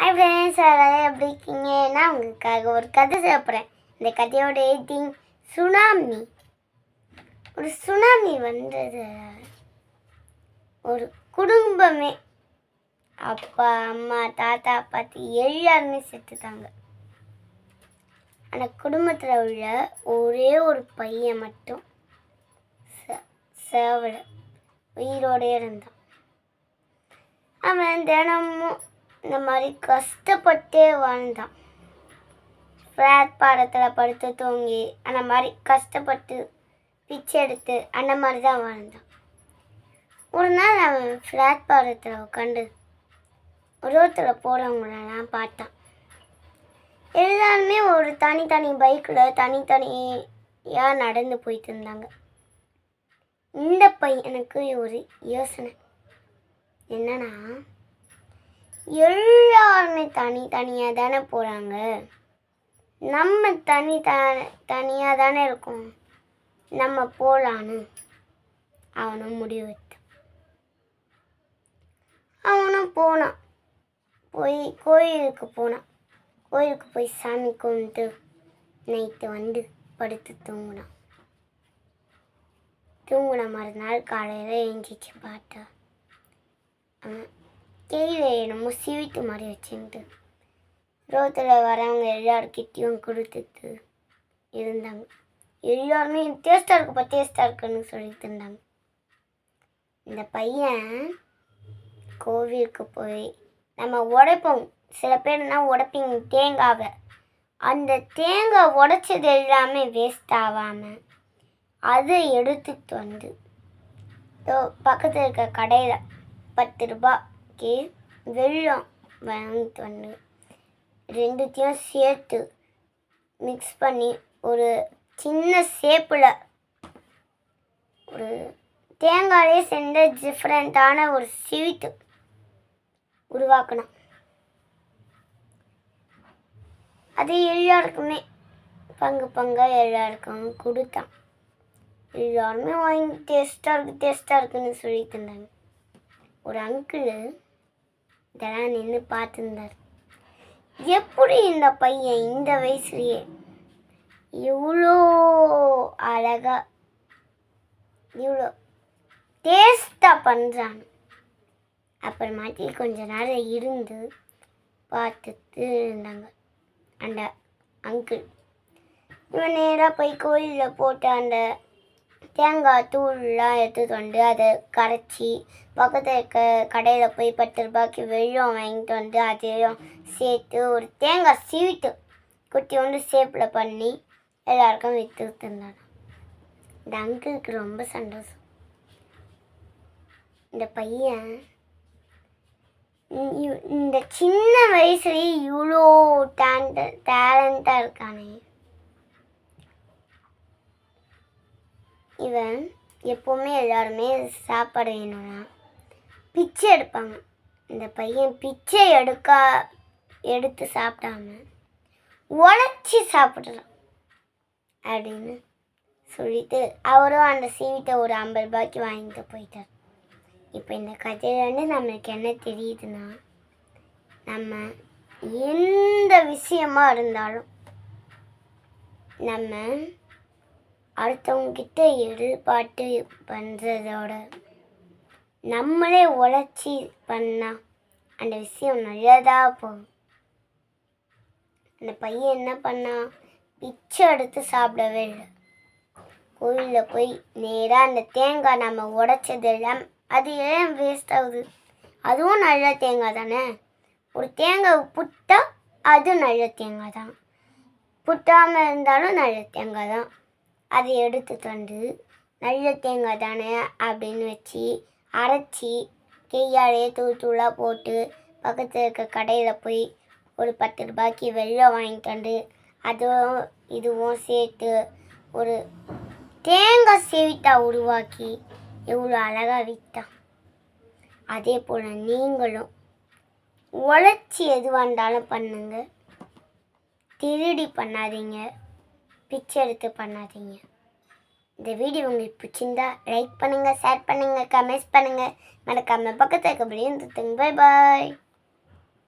Hi friends எல்லாரும் எப்படி இருக்கீங்க? நான் உங்களுக்காக ஒரு கதை சாப்பிட்றேன் இந்த கதையோட எயிட்டிங் சுனாமி ஒரு சுனாமி வந்தது. ஒரு குடும்பமே அப்பா அம்மா தாத்தா பாட்டி எல்லாருமே செத்துட்டாங்க. அந்த குடும்பத்தில் உள்ள ஒரே ஒரு பையன் மட்டும் ச- சேவலை. உயிரோடே இருந்தான். அவன் தினமும் இந்த மாதிரி கஷ்டப்பட்டே வாழ்ந்தான். ஃப்ளாட் பாடத்தில் படுத்து தூங்கி அந்த மாதிரி கஷ்டப்பட்டு பிச்சை எடுத்து அந்த மாதிரி தான் வாழ்ந்தான். ஒரு நாள் அவன் ஃப்ளாட் பாடத்தில் உட்காந்து ரோட்டில் போகிறவங்களெல்லாம் பார்த்தான். எல்லாருமே ஒரு தனித்தனி பைக்கில் தனித்தனியாக நடந்து போயிட்டு இருந்தாங்க. இந்த பையனுக்கு ஒரு யோசனை. என்னன்னா எல்லாருமே தனி தனியாக தானே போகிறாங்க நம்ம தனி த தனியாக தானே இருக்கோம். நம்ம போகலான்னு அவனும் முடிவு அவனும் போனான். போய் கோயிலுக்கு போனான். கோயிலுக்கு போய் சாமி கும்பிட்டு நைட்டு வந்து படுத்து தூங்கினான். தூங்கின மறுநாள் காலையில் எழுந்திரிச்சு பார்த்தா அவன் என்னமோ சீவிட்டு மாதிரி வச்சுட்டு ரோட்டில் வரவங்க எல்லாருக்கிட்டேயும் கொடுத்துட்டு இருந்தாங்க. எல்லாருமே டேஸ்ட்டாக இருக்குப்பா டேஸ்ட்டாக இருக்குன்னு சொல்லிட்டு இருந்தாங்க இந்த பையன் கோவிலுக்கு போய் நம்ம உடைப்போம். சில பேர்னா உடைப்பீங்க? தேங்காவை. அந்த தேங்காய் உடைச்சது எல்லாமே வேஸ்ட் ஆகாமல் அதை எடுத்துட்டு வந்து பக்கத்தில் இருக்க கடையில் பத்து ரூபாய்க்கு வெள்ளம் வாங்கிட்டு வந்து ரெண்டுத்தையும் சேர்த்து மிக்ஸ் பண்ணி ஒரு சின்ன ஷேப்பில் ஒரு தேங்காயே சேர்ந்த டிஃப்ரெண்ட்டான ஒரு ஸ்வீட்டு உருவாக்கணும். அது எல்லாருக்குமே பங்கு பங்காக எல்லாருக்கும் கொடுத்தான் எல்லாருமே வாங்கி டேஸ்ட்டாக இருக்குது டேஸ்ட்டாக இருக்குன்னு சொல்லிட்டு இருந்தாங்க. ஒரு அங்கிள் இதெல்லாம் நின்று பார்த்துருந்தார். எப்படி இந்த பையன் இந்த வயசுலயே இவ்வளோ அழகா இவ்வளோ டேஸ்ட்டாக பண்ணுறான் அப்புறமாட்டி கொஞ்ச நேரம் இருந்து பார்த்துட்டு இருந்தாங்க. அந்த அங்கிள் இவன் நேராக போய் கோயிலில் போட்டு அந்த தேங்காய் தூள்லாம் எடுத்துகிட்டு வந்து அதை கரைச்சி பக்கத்தில் இருக்க கடையில் போய் பத்து ரூபாய்க்கு வெள்ளம் வாங்கிட்டு வந்து அதையும் சேர்த்து ஒரு தேங்காய் ஸ்வீட்டு குட்டி ஒன்று ஷேப்பில் பண்ணி எல்லாருக்கும் விற்றுட்டு இருந்தாங்க இந்த அங்கிளுக்கு ரொம்ப சந்தோஷம். இந்த பையன் இந்த சின்ன வயசுலேயே இவ்வளோ டேலண்ட் டேலண்ட்டாக இருக்கானே. இவன் எப்போவுமே எல்லாருமே சாப்பாடு வேணும்னா பிச்சை எடுப்பாங்க. இந்த பையன் பிச்சை எடுக்க எடுத்து சாப்பிடாம உழைச்சி சாப்பிட்றான் அப்படின்னு சொல்லிட்டு அவரும் அந்த சீவிட்ட ஒரு ஐம்பது ரூபாய்க்கு வாங்கிட்டு போயிட்டார். இப்போ இந்த கதையிலேருந்து நம்மளுக்கு என்ன தெரியுதுன்னா நம்ம எந்த விஷயமா இருந்தாலும் நம்ம அடுத்தவங்கக்கிட்ட எதிர்பார்த்து பண்ணுறதோட நம்மளே உழைச்சி பண்ணால் அந்த விஷயம் நல்லதாக போகும். அந்த பையன் என்ன பண்ணான் பிச்சை எடுத்து சாப்பிடவே இல்லை. கோயிலில் போய் நேராக அந்த தேங்காய் நம்ம உடைச்சதெல்லாம் அது ஏன் வேஸ்ட் ஆகுது? அதுவும் நல்ல தேங்காய் தானே? ஒரு தேங்காய் புட்டா அது நல்ல தேங்காய் தான். புட்டாமல் இருந்தாலும் நல்ல தேங்காய் தான். அதை எடுத்து தந்து நல்ல தேங்காய் தானே அப்படின்னு வச்சு அரைச்சி கையாலேயே தூள் தூளாக போட்டு பக்கத்தில் இருக்க கடையில் போய் ஒரு பத்து ரூபாய்க்கு வெள்ளம் வாங்கிட்டு வந்து அதுவும் இதுவும் சேர்த்து ஒரு தேங்காய் சேவித்தா உருவாக்கி எவ்வளோ அழகாக விற்றான் அதே போல் நீங்களும் உழைச்சி எதுவாக இருந்தாலும் பண்ணுங்க. திருடி பண்ணாதீங்க. பிச்சை எடுத்து பண்ணாதீங்க. இந்த வீடியோ உங்களுக்கு பிடிச்சிருந்தா லைக் பண்ணுங்கள் ஷேர் பண்ணுங்கள் கமெண்ட்ஸ் பண்ணுங்கள் மறக்காமல் பக்கத்தில் இருக்க பை பாய்